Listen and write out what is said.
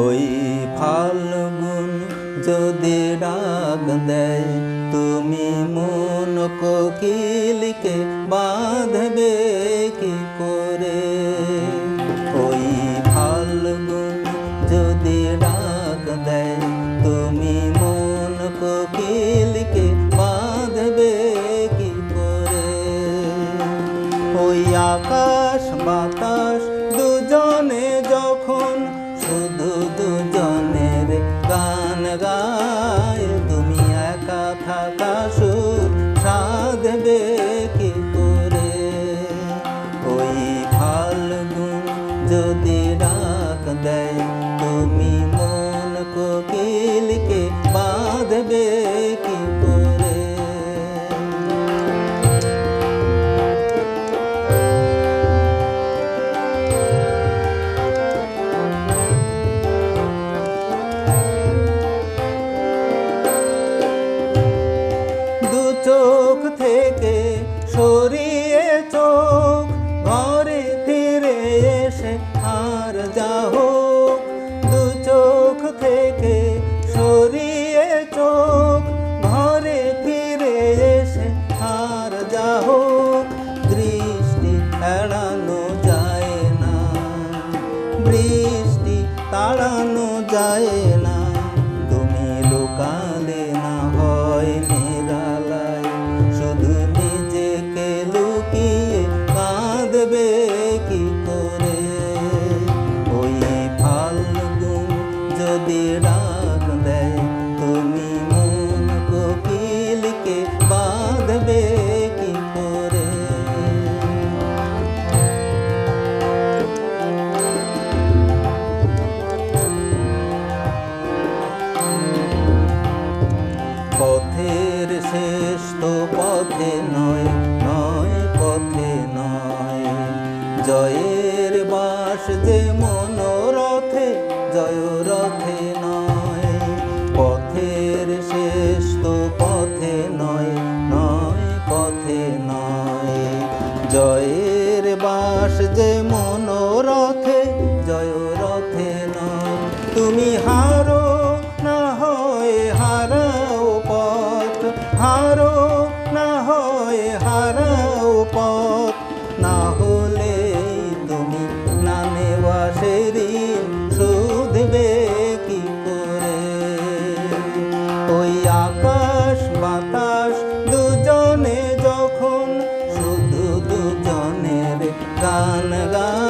ওই ফাল্গুন যদি ডাক দেয়, তুমি মন কোকিলকে বাঁধবে কি করে? ওই ফাল্গুন যদি ডাক দেয়, তুমি মন কোকিলকে বাঁধবে কি করে? ওই আকাশ বাতাস থাকা সুর সাধবে কি করে ওই ফাল্গুন যদি ডাক দেয় চোখ ঘরে ডাক দেয় তুমি মন কোকিলকে পথের নয় নয় নয়। জয়ের বাস যে মনোরথে জয় তুমি হারো না হয় হারাও পথ। হারো না হয় হারাও পথ। না হলে তুমি না নেওয়া সেদিন শুধবে কি করে? ওই আকাশ বাতাস দুজনে যখন শুধু দুজনের গান গান